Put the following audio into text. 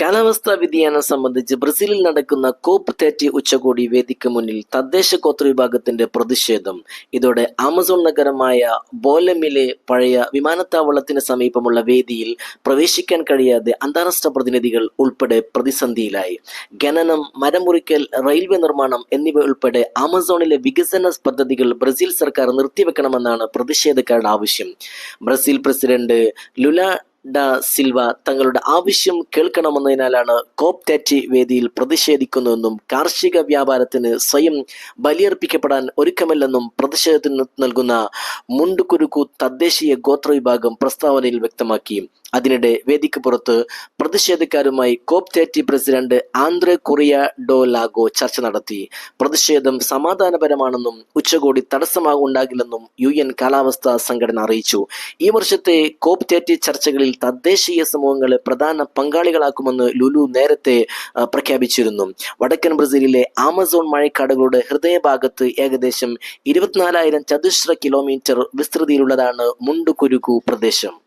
കാലാവസ്ഥാ വ്യതിയാനം സംബന്ധിച്ച് ബ്രസീലിൽ നടക്കുന്ന കോപ്പ് തേറ്റി ഉച്ചകോടി വേദിക്ക് മുന്നിൽ തദ്ദേശ വിഭാഗത്തിന്റെ പ്രതിഷേധം. ഇതോടെ ആമസോൺ നഗരമായ ബോലമിലെ പഴയ വിമാനത്താവളത്തിന് സമീപമുള്ള വേദിയിൽ പ്രവേശിക്കാൻ കഴിയാതെ അന്താരാഷ്ട്ര പ്രതിനിധികൾ ഉൾപ്പെടെ പ്രതിസന്ധിയിലായി. ഖനനം മരമുറിക്കൽ റെയിൽവേ നിർമ്മാണം എന്നിവ ഉൾപ്പെടെ ആമസോണിലെ വികസന പദ്ധതികൾ ബ്രസീൽ സർക്കാർ നിർത്തിവെക്കണമെന്നാണ് പ്രതിഷേധക്കാരുടെ ആവശ്യം. Brazil president Lula da Silva തങ്ങളുടെ ആവശ്യം കേൾക്കണമെന്നതിനാലാണ് കോപ്റ്റാറ്റി വേദിയിൽ പ്രതിഷേധിക്കുന്നതെന്നും കാർഷിക വ്യാപാരത്തിന് സ്വയം ബലിയർപ്പിക്കപ്പെടാൻ ഒരുക്കമല്ലെന്നും പ്രതിഷേധത്തിന് നൽകുന്ന മുണ്ടുകുരുക്കു തദ്ദേശീയ ഗോത്ര വിഭാഗം പ്രസ്താവനയിൽ വ്യക്തമാക്കി. അതിനിടെ വേദിക്ക് പുറത്ത് പ്രതിഷേധക്കാരുമായി COP തേറ്റി president Andre Correa do Lago ചർച്ച നടത്തി. പ്രതിഷേധം സമാധാനപരമാണെന്നും ഉച്ചകോടി തടസ്സമാകുണ്ടാകില്ലെന്നും യു എൻ കാലാവസ്ഥാ സംഘടന അറിയിച്ചു. ഈ വർഷത്തെ കോപ് തേറ്റി ചർച്ചകളിൽ തദ്ദേശീയ സമൂഹങ്ങളെ പ്രധാന പങ്കാളികളാക്കുമെന്ന് ലുലു നേരത്തെ പ്രഖ്യാപിച്ചിരുന്നു. വടക്കൻ ബ്രസീലിലെ ആമസോൺ മഴക്കാടുകളുടെ ഹൃദയഭാഗത്ത് ഏകദേശം ഇരുപത്തിനാലായിരം ചതുശ്ര കിലോമീറ്റർ വിസ്തൃതിയിലുള്ളതാണ് മുണ്ടുകുരുക്കു പ്രദേശം.